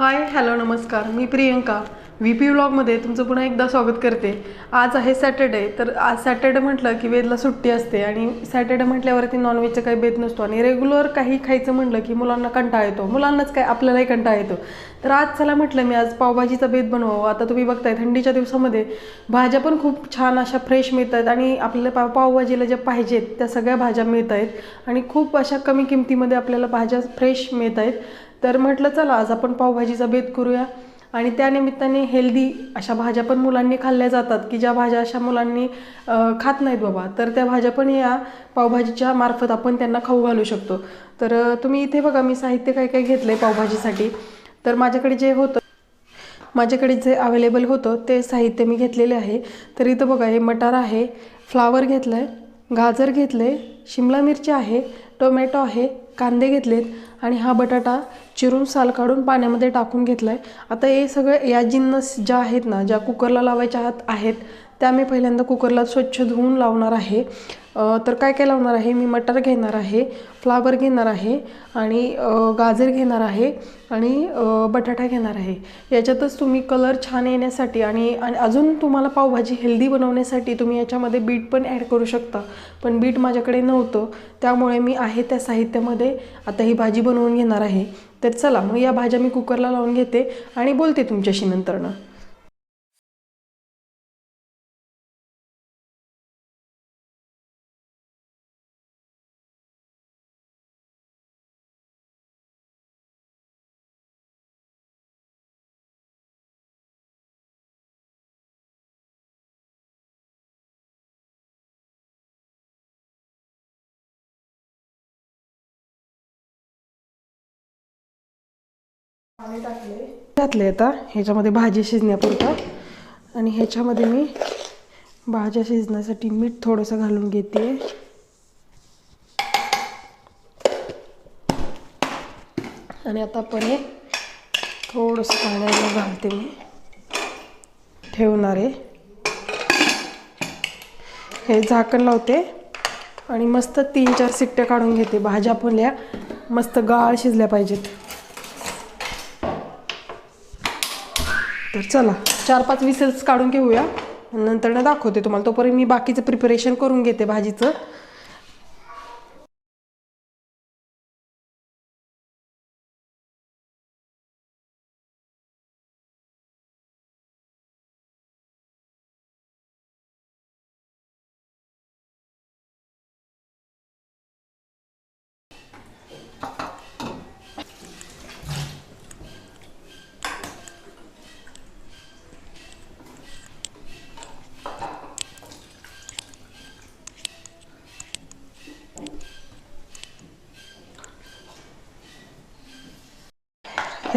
हाय hello नमस्कार. मी Priyanka. V P व्लॉगमध्ये तुमचं पुन्हा एकदा स्वागत करते. आज आहे सॅटर्डे तर आज सॅटर्डे म्हटलं की वेदला सुट्टी असते आणि सॅटर्डे म्हटल्यावरती नॉनव्हेजचा काही भेद नसतो आणि रेग्युलर काही खायचं म्हटलं की मुलांना कंटाळा येतो. मुलांनाच काय आपल्यालाही कंटाळा येतो. तर आज चला म्हटलं मी आज पावभाजीचा बेत बनवावं. आता तुम्ही बघताय थंडीच्या दिवसामध्ये भाज्या पण खूप छान अशा फ्रेश मिळत आहेत आणि आपल्याला पाव पावभाजीला ज्या पाहिजेत त्या सगळ्या भाज्या मिळत आहेत आणि खूप अशा कमी किमतीमध्ये आपल्याला भाज्या फ्रेश मिळत आहेत तर म्हटलं चला आज आपण पावभाजीचा भेद करूया. आणि त्यानिमित्ताने हेल्दी अशा भाज्या पण मुलांनी खाल्ल्या जातात की ज्या भाज्या अशा मुलांनी खात नाहीत बाबा तर त्या भाज्या पण या पावभाजीच्या मार्फत आपण त्यांना खाऊ घालू शकतो. तर तुम्ही इथे बघा मी साहित्य काय काय घेतलं आहे पावभाजीसाठी. तर माझ्याकडे जे होतं माझ्याकडे जे अवेलेबल होतं ते साहित्य मी घेतलेले आहे. तर इथं बघा हे मटार आहे फ्लावर घेतलं आहे गाजर घेतलं आहे शिमला मिरची आहे टोमॅटो आहे कांदे घेतलेत आणि हा बटाटा चिरून साल काढून पाण्यामध्ये टाकून घेतला आहे आता हे सगळं या जिन्नस ज्या आहेत ना ज्या कुकरला लावायच्या आत आहेत त्या मी पहिल्यांदा कुकरला स्वच्छ धुवून लावणार आहे. तर काय काय लावणार आहे? मी मटर घेणार आहे फ्लावर घेणार आहे आणि गाजर घेणार आहे आणि बटाटा घेणार आहे. याच्यातच तुम्ही कलर छान येण्यासाठी आणि अजून तुम्हाला पावभाजी हेल्दी बनवण्यासाठी तुम्ही याच्यामध्ये बीट पण ॲड करू शकता. पण बीट माझ्याकडे नव्हतं त्यामुळे मी आहे त्या साहित्यामध्ये. आता ही भाजी बनवून घेणार आहे. तर चला मग या भाज्या मी कुकरला लावून घेते आणि बोलते तुमच्याशी नंतरनं पाणी टाकले घातले आता. ह्याच्यामध्ये भाजी शिजण्यापुरता. आणि ह्याच्यामध्ये मी भाज्या शिजण्यासाठी मीठ थोडंसं घालून घेते. आणि आता आपण हे थोडंसं पाण्याला घालते मी. ठेवणार आहे. हे झाकण लावते. आणि मस्त तीन चार सिट्ट्या काढून घेते. भाज्या आपल्या मस्त गाळ शिजल्या पाहिजेत. तर चला चार पाच विसेल्स काढून घेऊया. नंतर ना दाखवते तुम्हाला. तोपर्यंत मी बाकीचं प्रिपरेशन करून घेते भाजीचं.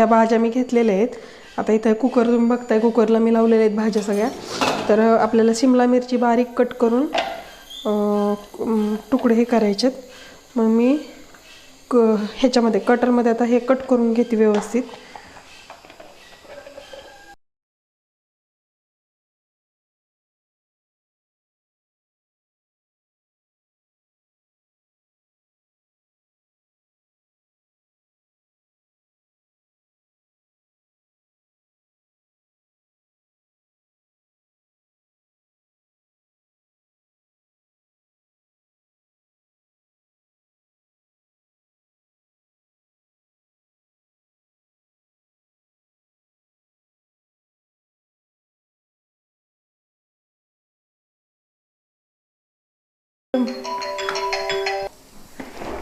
ह्या भाज्या मी घेतलेल्या आहेत. आता इथं कुकर तुम्ही बघताय कुकरला मी लावलेल्या आहेत भाज्या सगळ्या. तर आपल्याला शिमला मिरची बारीक कट करून तुकडे हे करायचेत मग मी क ह्याच्यामध्ये कटरमध्ये आता हे कट करून घेते व्यवस्थित.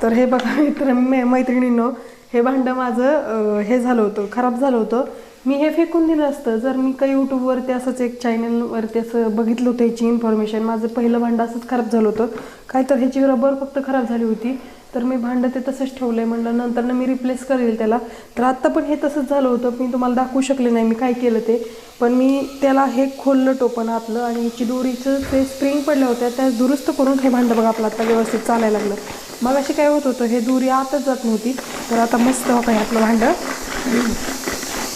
तर हे बघा मित्र मै मैत्रिणींनो हे भांडं माझं हे झालं होतं खराब झालं होतं. मी हे फेकून दिलं असतं. जर मी काही यूट्यूबवरती असंच एक चॅनलवरती असं बघितलं होतं ह्याची इन्फॉर्मेशन माझं पहिलं भांडं असंच खराब झालं होतं. काय तर ह्याची रबर फक्त खराब झाली होती. तर मी भांडं ते तसंच ठेवलं आहे म्हणलं नंतर मी रिप्लेस करेल त्याला. तर आत्ता पण हे तसंच झालं होतं मी तुम्हाला दाखवू शकले नाही मी काय केलं ते. पण मी त्याला हे खोललं टोपण आतलं आणि हिची दोरीचं ते स्प्रिंग पडल्या होत्या त्या दुरुस्त करून हे भांडं बघा आपलं आता व्यवस्थित चालायला लागलं. मग अशी काय होत होतं हे दोरी आतच जात नव्हती तर आता मस्त हो काय आपलं भांडं.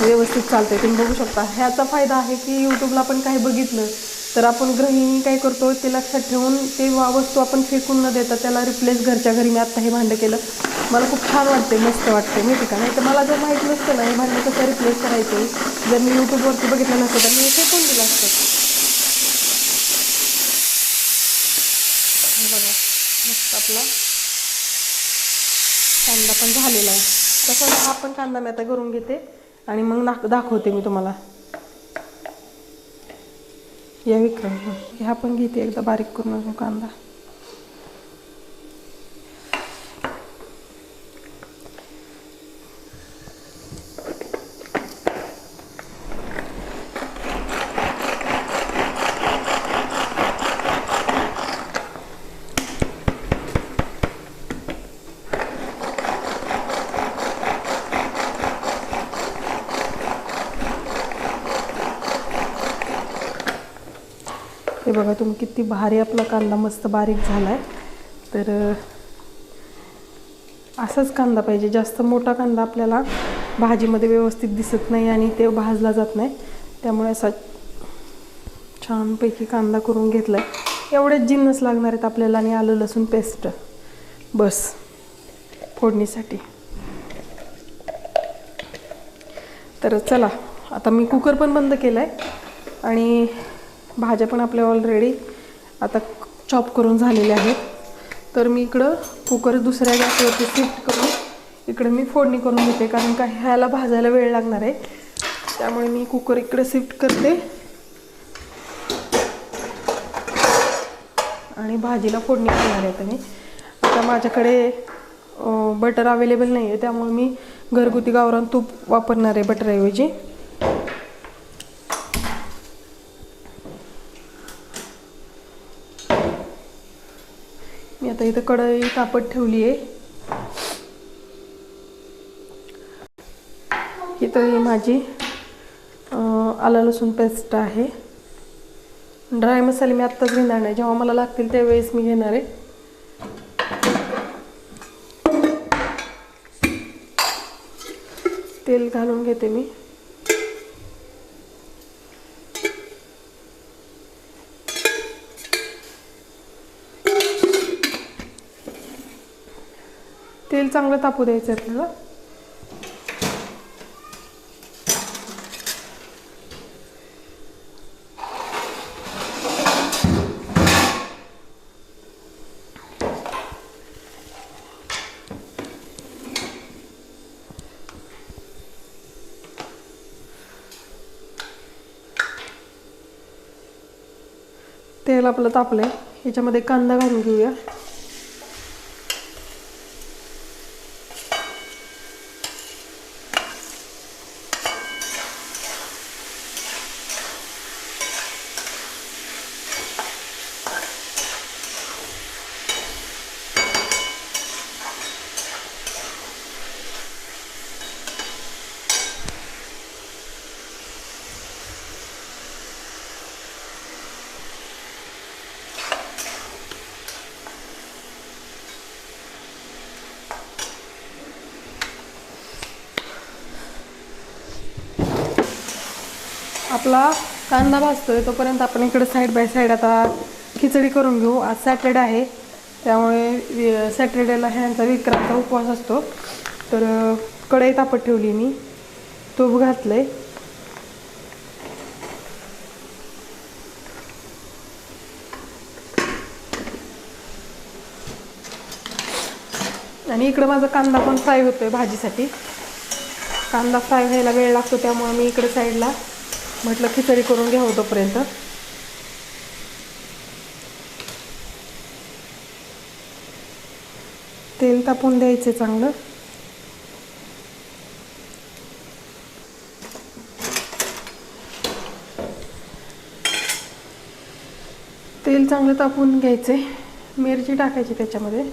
व्यवस्थित चालतंय तुम्ही बघू शकता. ह्याचा फायदा आहे की यूट्यूबला आपण काही बघितलं तर आपण गृहिणी काय करतो ते लक्षात ठेवून ते वा- वस्तू आपण फेकून न देता त्याला रिप्लेस घरच्या घरी मी आत्ता हे भांडं केलं. मला खूप छान वाटते मस्त वाटते माहिती का? नाही तर मला जर माहीत नसतं ना हे भांडं कसं रिप्लेस करायचं जर मी यूट्यूबवरती बघितलं नसतं तर मी हे फेकून दिलं असतं. बघा मस्त आपला कांदा पण झालेला आहे. तसं हा पण कांदा मी आता करून घेते आणि मग नाक दाखवते मी तुम्हाला. या विक्रम ह्या पण घेते एकदा बारीक करून अजून कांदा हे बघा तुम्ही किती भारी आपला कांदा मस्त बारीक झाला आहे तर असाच कांदा पाहिजे. जास्त मोठा कांदा आपल्याला भाजीमध्ये व्यवस्थित दिसत नाही आणि ते भाजला जात नाही. त्यामुळे असा छानपैकी कांदा करून घेतला आहे एवढेच जिन्नस लागणार आहेत आपल्याला आणि आलं लसूण पेस्ट. बस फोडणीसाठी. तर चला आता मी कुकर पण बंद केला आहे आणि भाज्या पण आपल्या ऑलरेडी आता चॉप करून झालेल्या आहेत. तर मी इकडं कुकर दुसऱ्या गॅसवरती शिफ्ट करून इकडे मी फोडणी करून घेते कारण का ह्याला भाजायला वेळ लागणार आहे. त्यामुळे मी कुकर इकडे शिफ्ट करते. आणि भाजीला फोडणी करणार आहे आता मी. आता माझ्याकडे बटर अवेलेबल नाही आहे त्यामुळे मी घरगुती गावरान तूप वापरणार आहे बटरऐवजी मी आता इथं कढई तापत ठेवली आहे. इथं ही माझी आला लसूण पेस्ट आहे. ड्राय मसाले मी आत्ताच घेणार नाही. जेव्हा मला लागतील त्यावेळेस मी घेणार आहे. तेल घालून घेते मी तेल चांगलं तापू द्यायचं आहे आपल्याला. तेल आपलं तापलंय. याच्यामध्ये कांदा घालून घेऊया. आपला कांदा भाजतोय तोपर्यंत आपण इकडे साईड बाय साईड आता खिचडी करून घेऊ. आज सॅटर्डे आहे त्यामुळे सॅटर्डेला ह्यांचा विक्रांचा उपवास असतो. तर कढई तापत ठेवली मी. तूप घातलंय. आणि इकडं माझा कांदा पण फ्राय होतोय भाजीसाठी. कांदा फ्राय व्हायला वेळ लागतो त्यामुळे मी इकडे साईडला म्हटलं खिचडी करून घ्यावं तोपर्यंत तेल तापून द्यायचं चांगलं. तेल चांगलं तापून घ्यायचे. मिरची टाकायची त्याच्यामध्ये.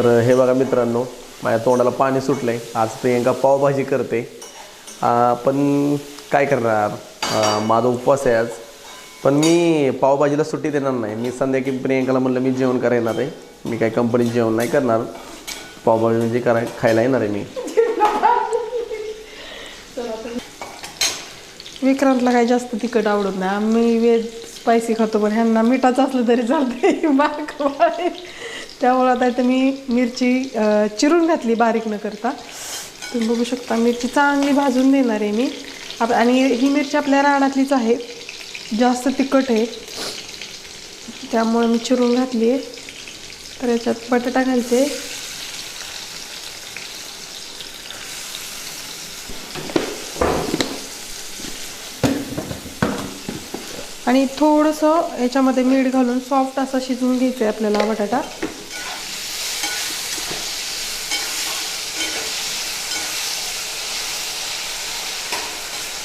तर हे बघा मित्रांनो माझ्या तोंडाला पाणी सुटलं आहे आज प्रियंका पावभाजी करते. पण काय करणार? माझा उपवास आहे आज. पण मी पावभाजीला सुट्टी देणार नाही. मी संध्याकाळी प्रियंकाला म्हणलं मी जेवण करायला येणार आहे. मी काही कंपनीत जेवण नाही करणार. पावभाजी म्हणजे कराय खायला येणार आहे मी. विक्रांतला काही जास्त तिखट आवडत नाही. आम्ही वेज स्पायसी खातो पण ह्यांना मिठाचं असलं तरी चालतंय. बारकं बारीक त्यामुळं आता इथं मी मिरची चिरून घातली बारीक न करता. तुम्ही बघू शकता मिरची चांगली भाजून देणार आहे मी. आप- आणि ही मिरची आपल्या रानातलीच आहे. जास्त तिखट आहे. त्यामुळे मी चिरून घातली आहे. तर याच्यात बटाटा घालते. आणि थोडंसं याच्यामध्ये मीठ घालून सॉफ्ट असा शिजवून घ्यायचं आहे आपल्याला बटाटा.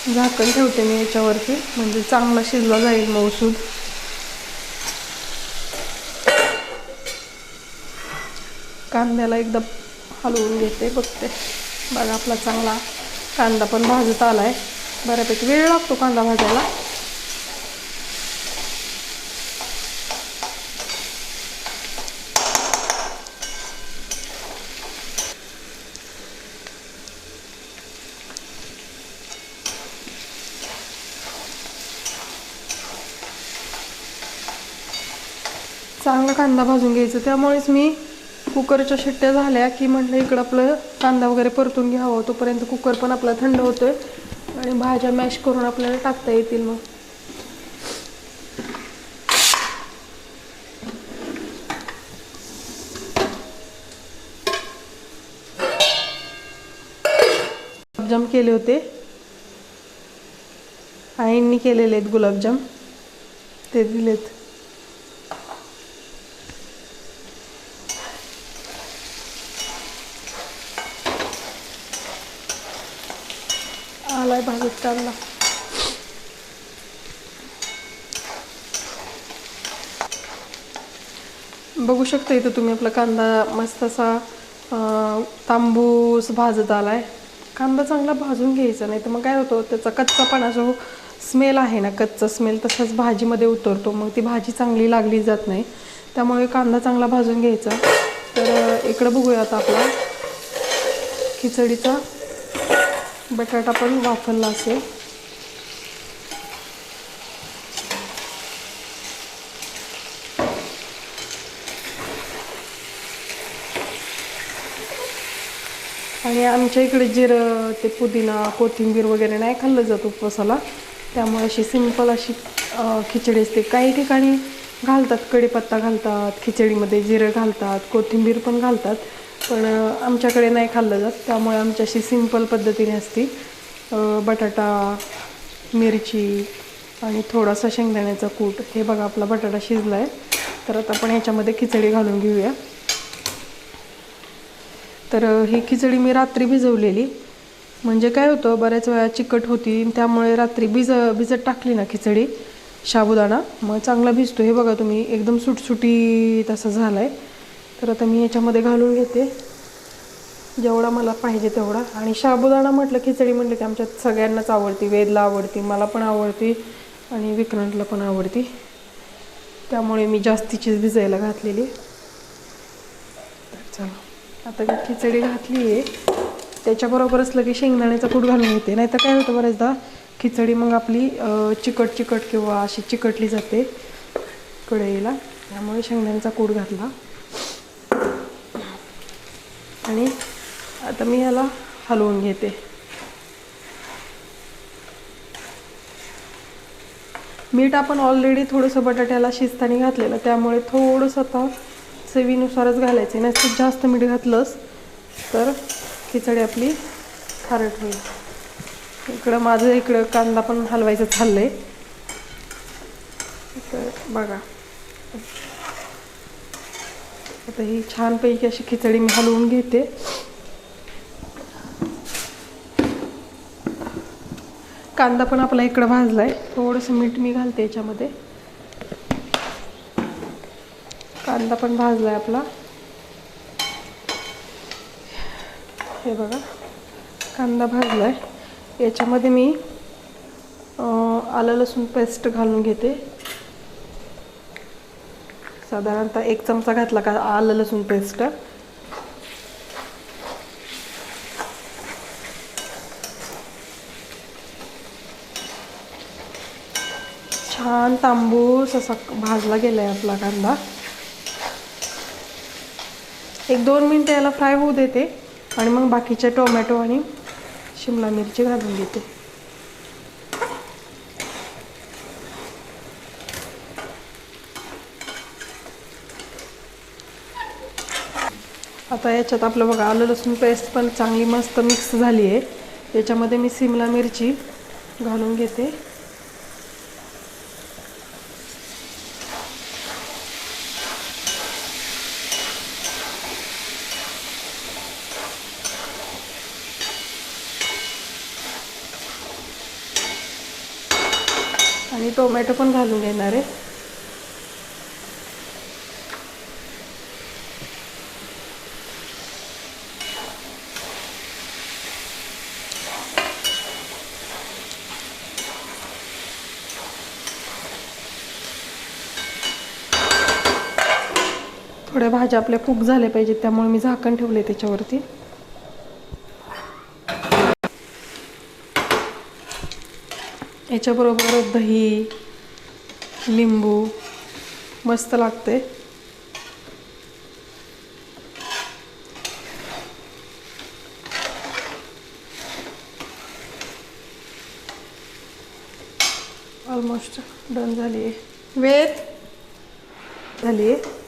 झाकण ठेवते मी याच्यावरती. म्हणजे चांगला शिजला जाईल मौसूद कांद्याला एकदा हलवून घेते बघते. बघा आपला चांगला कांदा पण भाजत आला आहे बऱ्यापैकी वेळ लागतो कांदा भाजायला चांगला कांदा भाजून घ्यायचं. त्यामुळेच मी कुकरच्या शिट्ट्या झाल्या की म्हटलं इकडं आपलं कांदा वगैरे परतून घ्यावा. तोपर्यंत कुकर पण आपला थंड होतोय आणि भाज्या मॅश करून आपल्याला टाकता येतील मग. गुलाबजाम केले होते. आईंनी केलेले आहेत गुलाबजाम. ते दिलेत. आहे भाजीत कांदा बघू शकता इथं तुम्ही आपला कांदा मस्त असा तांबूस भाजत आला आहे कांदा चांगला भाजून घ्यायचा नाही तर मग काय होतं त्याचा कच्चापणा जो स्मेल आहे ना कच्चा स्मेल तसाच भाजीमध्ये उतरतो मग ती भाजी चांगली लागली जात नाही. त्यामुळे कांदा चांगला भाजून घ्यायचा. तर इकडं बघूया आता आपला खिचडीचा. बटाटा पण वापरला असेल. आणि आमच्या इकडे जिरं ते पुदिना कोथिंबीर वगैरे नाही खाल्लं जात उपवासाला. त्यामुळे अशी सिंपल अशी खिचडी असते. काही ठिकाणी घालतात कढीपत्ता घालतात खिचडीमध्ये जिरं घालतात कोथिंबीर पण घालतात. पण आमच्याकडे नाही खाल्लं जात. त्यामुळे आमच्याशी सिंपल सिंपल पद्धतीने असती. बटाटा मिरची आणि थोडासा शेंगदाण्याचा कूट. हे बघा आपला बटाटा शिजला आहे तर आता आपण ह्याच्यामध्ये खिचडी घालून घेऊया. तर ही खिचडी मी रात्री भिजवलेली. म्हणजे काय होतं बऱ्याच वेळा चिकट होती. त्यामुळे रात्री भिज भिजत टाकली ना खिचडी साबुदाणा. मग चांगला भिजतो. हे बघा तुम्ही एकदम सुटसुटी असा झाला आहे तर आता मी याच्यामध्ये घालून घेते. जेवढा मला पाहिजे तेवढा. आणि साबुदाणा म्हटलं खिचडी म्हटलं की आमच्यात सगळ्यांनाच आवडती. वेदला आवडती मला पण आवडती आणि विक्रांतला पण आवडती. त्यामुळे मी जास्तीचीच भिजायला घातलेली. तर चला. आता मी खिचडी घातली आहे. त्याच्याबरोबरच लगेच शेंगदाण्याचा कूट घालून घेते. नाहीतर काय होतं बऱ्याचदा खिचडी मग आपली चिकट चिकट किंवा अशी चिकटली जाते कढईला. त्यामुळे शेंगदाण्याचा कूट घातला. आणि आता मी ह्याला हलवून घेते. मीठ आपण ऑलरेडी थोडंसं बटाट्याला शिजताना घातलेलं त्यामुळे थोडंसं आता चवीनुसारच घालायचं नाही तर जास्त मीठ घातलंस तर खिचडी आपली खारट होईल. इकडं माझं इकडं कांदा पण हलवायचं चाललंय. तर बघा. आता ही छानपैकी अशी खिचडी मी हलवून घेते. कांदा पण आपला इकडं भाजलाय. थोडंसं मीठ मी घालते याच्यामध्ये. कांदा पण भाजलाय आपला. हे बघा कांदा भाजलाय. याच्यामध्ये मी आलं लसूण पेस्ट घालून घेते. साधारणतः एक चमचा घातला का आलं लसूण पेस्ट छान तांबूस असा भाजला गेलाय आपला कांदा. एक दोन मिनटं याला फ्राय होऊ देते आणि मग बाकीचे टोमॅटो आणि शिमला मिरची घालून देते आता याच्यात आपलं बघा आलं लसूण पेस्ट पण चांगली मस्त मिक्स झाली आहे याच्यामध्ये मी सिमला मिरची घालून घेते. आणि टोमॅटो पण घालून घेणार आहे. थोड्या भाज्या आपल्या कुक झाल्या पाहिजेत त्यामुळे मी झाकण ठेवले त्याच्यावरती. याच्याबरोबर दही लिंबू मस्त लागते ऑलमोस्ट डन झाली आहे वेळ झाली आहे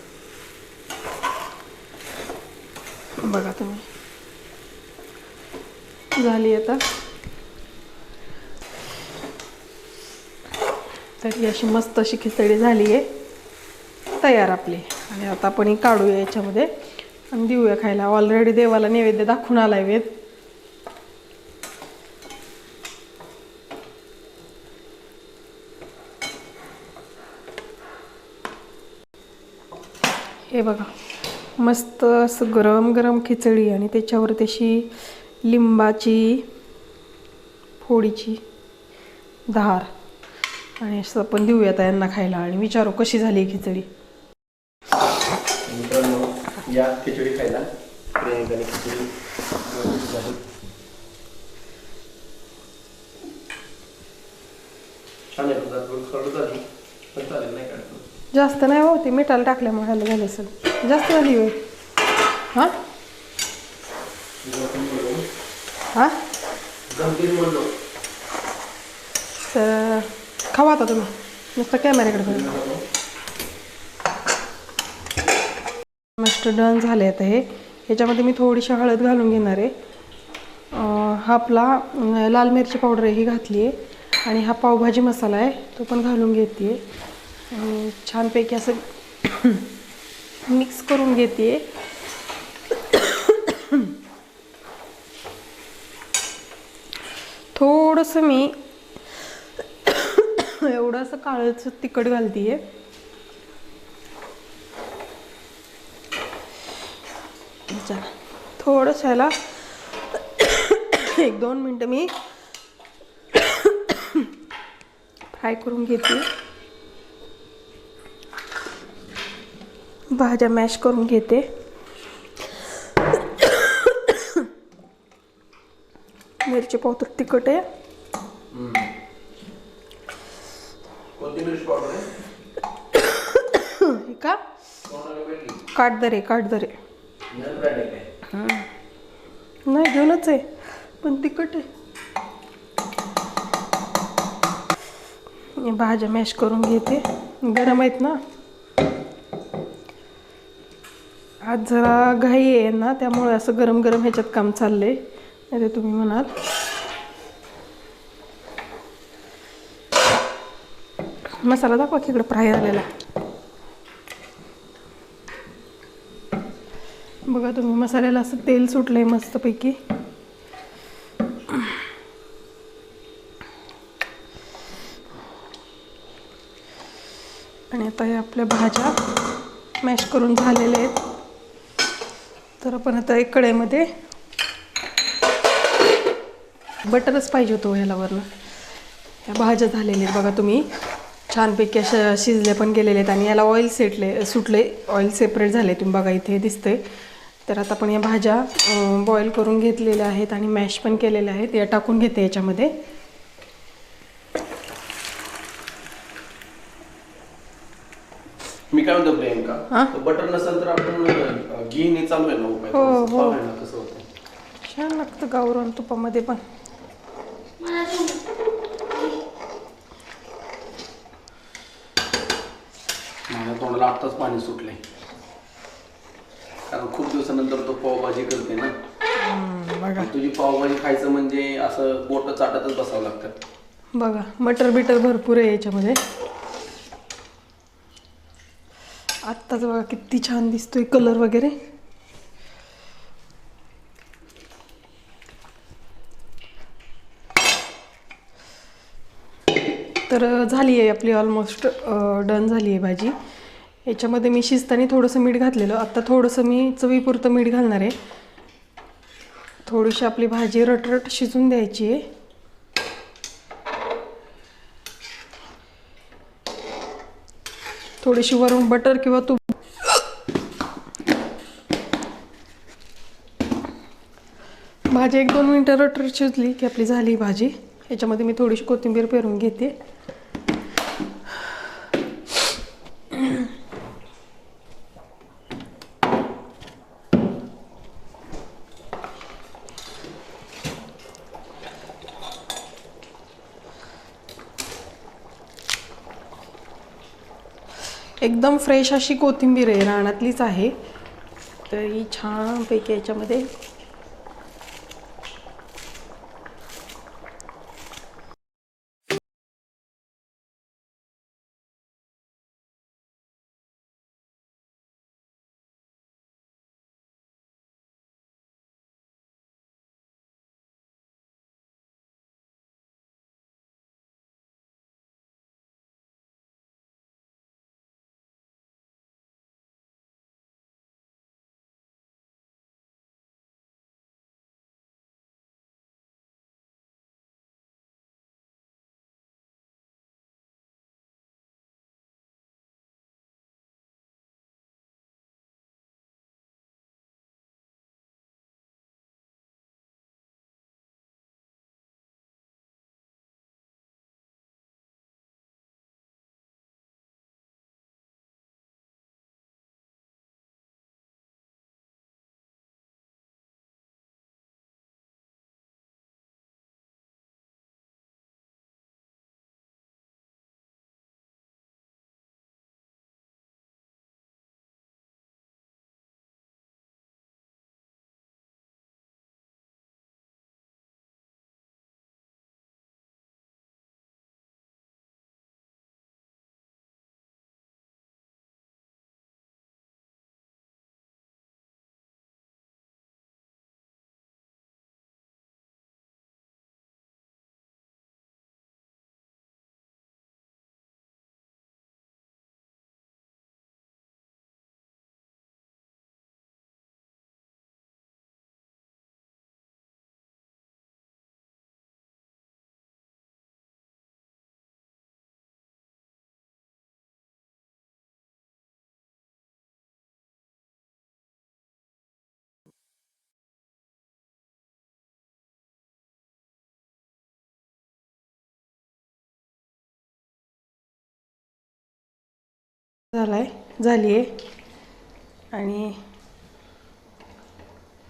बघा तुम्ही. झाली आता. तर ही अशी मस्त अशी खिचडी झाली आहे तयार आपली. आणि आता आपण ही काढूया याच्यामध्ये. आणि देऊया खायला. ऑलरेडी देवाला नैवेद्य दाखवून आलाय वेद. हे बघा. मस्त असं गरम गरम खिचडी आणि त्याच्यावर तशी लिंबाची फोडीची धार आणि असं पण देऊयात यांना खायला आणि विचारू कशी झाली खिचडी. मित्रांनो या खिचडी खायला प्रियंकाने खिचडी. झाली. छान आहे झाली पण चालेल नाही काढतो. जास्त नाही हो ते मिठाला टाकल्यामुळे ह्याला झालं असेल जास्त झाली होय. हां? हां? तर खावा आता तुम्ही. नुसतं कॅमेऱ्याकडे बघा मस्त डन झाले आता हे. ह्याच्यामध्ये मी थोडीशी हळद घालून घेणार आहे. हा आपला लाल मिरची पावडर ही घातली आहे आणि हा पावभाजी मसाला आहे तो पण घालून घेते आहे आणि छानपैकी असं मिक्स करून घेते. थोडंसं मी एवढं असं काळंच तिखट घालतीये. आहे थोडंसं ह्याला एक दोन मिनटं मी फ्राय करून घेते. भाज्या मॅश करून घेते. मिरची पावतर तिखट आहे. का? नन ब्रँड आहे. काय नाही घेऊनच आहे पण तिखट आहे. भाज्या मॅश करून घेते. गरम आहेत ना? आज जरा घाई आहे ना त्यामुळे असं गरम गरम ह्याच्यात काम चाललंय. नाही तर तुम्ही म्हणाल. मसाला दाखवा की इकडं फ्राय झालेला बघा तुम्ही मसाल्याला असं तेल सुटलंय मस्तपैकी. आणि आता हे आपल्या भाज्या मॅश करून झालेल्या आहेत. तर आपण आता एक कढईमध्ये बटरच पाहिजे होतो ह्याला वरनं. त्या भाज्या झालेल्या आहेत बघा तुम्ही. छानपैकी अशा शिजले पण गेलेले आहेत आणि याला ऑइल सेटले सुटले. ऑइल सेपरेट झाले तुम्ही बघा इथे दिसतंय. तर आता आपण या भाज्या बॉईल करून घेतलेल्या आहेत आणि मॅश पण केलेल्या आहेत. या टाकून घेते याच्यामध्ये. मी काय म्हणतो प्रियंका? हा? बटर नसेल तर आपण अं, घी ने चालू आहे ना उपाय हो, थोडंसं. हो. पाहूया ना कसं होतं. छान लागतं गावरान तुपामध्ये पण. माझ्या तोंडाला आत्ताच पाणी सुटलंय. कारण खूप दिवसानंतर तो पावभाजी करते ना. हम्म, बघा. तुझी पावभाजी खायचं म्हणजे असं बोट चाटतच बसावं लागतं. बघा मटर बिटर भरपूर आहे याच्यामध्ये. आत्ताच बघा किती छान दिसतोय कलर वगैरे. तर झाली आहे आपली ऑलमोस्ट डन झाली आहे भाजी. याच्यामध्ये मी शिजताना थोडंसं मीठ घातलेलं. आत्ता थोडंसं मी चवीपुरतं मीठ घालणार. आहे थोडीशी आपली भाजी रटरट शिजून द्यायची आहे थोडीशी वरून बटर किंवा तूप. भाजी एक दोन मिनटं रटर शिजली की आपली झाली भाजी. याच्यामध्ये मी थोडीशी कोथिंबीर पेरून घेते. एकदम फ्रेश अशी कोथिंबीर आहे रानातलीच आहे. तर ही छानपैकी याच्यामध्ये झालाय झाली आहे. आणि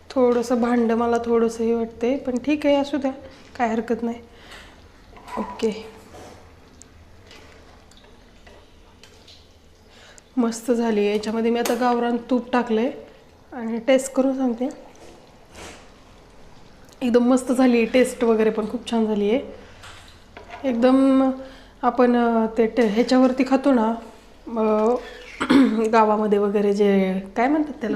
थोडंसं भांडं मला थोडंसं हे वाटतंय पण ठीक आहे असू द्या काय हरकत नाही. ओके. मस्त झाली आहे याच्यामध्ये मी आता गावरान तूप टाकलं आहे आणि टेस्ट करून सांगते. एकदम मस्त झाली आहे टेस्ट वगैरे पण खूप छान झाली आहे. एकदम आपण ते टे ह्याच्यावरती खातो ना गावामध्ये वगैरे जे काय म्हणतात त्याला?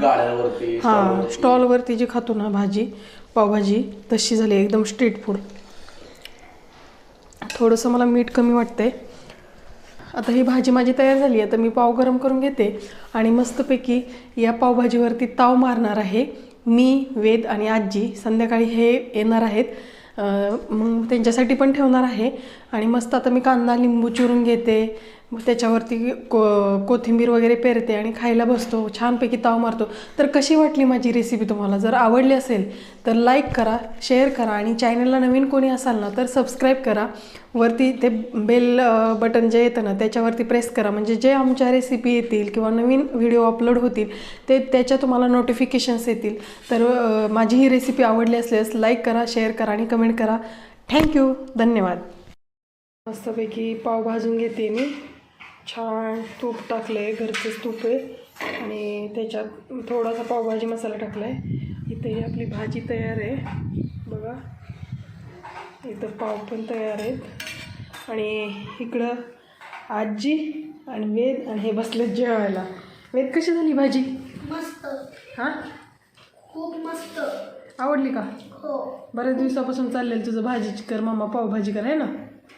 हां स्टॉलवरती. जे खातो ना भाजी पावभाजी तशी झाली एकदम स्ट्रीट फूड थोडंसं मला मीठ कमी वाटतंय. आता ही भाजी माझी तयार झाली आहे तर मी पाव गरम करून घेते. आणि मस्तपैकी या पावभाजीवरती ताव मारणार आहे मी वेद आणि आजी. संध्याकाळी हे येणार आहेत. मग त्यांच्यासाठी पण ठेवणार आहे. आणि मस्त आता मी कांदा लिंबू चिरून घेते. मग त्याच्यावरती को कोथिंबीर वगैरे पेरते आणि खायला बसतो. छानपैकी ताव मारतो. तर कशी वाटली माझी रेसिपी तुम्हाला? जर आवडली असेल तर लाईक करा शेअर करा आणि चॅनलला नवीन कोणी असाल ना तर सबस्क्राईब करा. वरती ते बेल बटन जे येतं ना त्याच्यावरती प्रेस करा. म्हणजे जे आमच्या रेसिपी येतील किंवा नवीन व्हिडिओ अपलोड होतील ते त्याच्या तुम्हाला नोटिफिकेशन्स येतील. तर माझी ही रेसिपी आवडली असल्यास लाईक करा शेअर करा आणि कमेंट करा. थँक्यू धन्यवाद. मस्तपैकी पाव भाजून घेते मी. छान तूप टाकलं आहे घरचंच तूप आहे. आणि त्याच्यात थोडासा पावभाजी मसाला टाकला आहे इथे ही आपली भाजी तयार आहे. बघा. इथं पाव पण तयार आहेत. आणि इकडं आजी आणि वेद आणि हे बसलेत जेवायला. वेद कशी झाली भाजी? मस्त. हां? खूप मस्त. आवडली का? हो. बऱ्याच दिवसापासून चाललेलं तुझं भाजीची कर मामा पावभाजी कर आहे ना?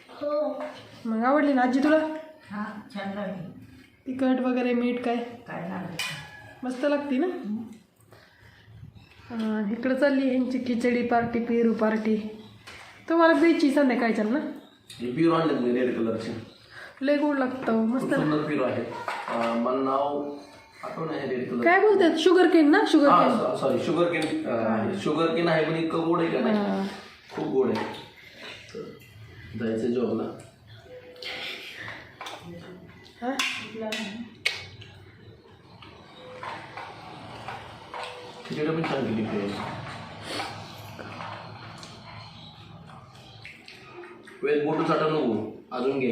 हो. मग आवडली ना आजी तुला? हा छान लागली. तिखट वगैरे मीठ काय? काय लागलं? मस्त लागती ना? अं, इकडं चालली ह्यांची खिचडी पार्टी पेरू पार्टी. तुम्हाला द्यायची संध्याकाळच्या ना? हे पिरो आणलेत मी रेड कलरचे लय गोड लागतं मस्त सुंदर पिरो आहे अं, मला नाव आठवण आहे रेड कलर काय बोलतात? शुगर केन ना? Sugar cane sorry sugar cane sugar cane आहे. पण इतकं गोड आहे का नाही? खूप गोड आहे. तर जायचं जॉबला हा खिचडी पण छान केली वेळ बोटू चाटा नको. अजून घे.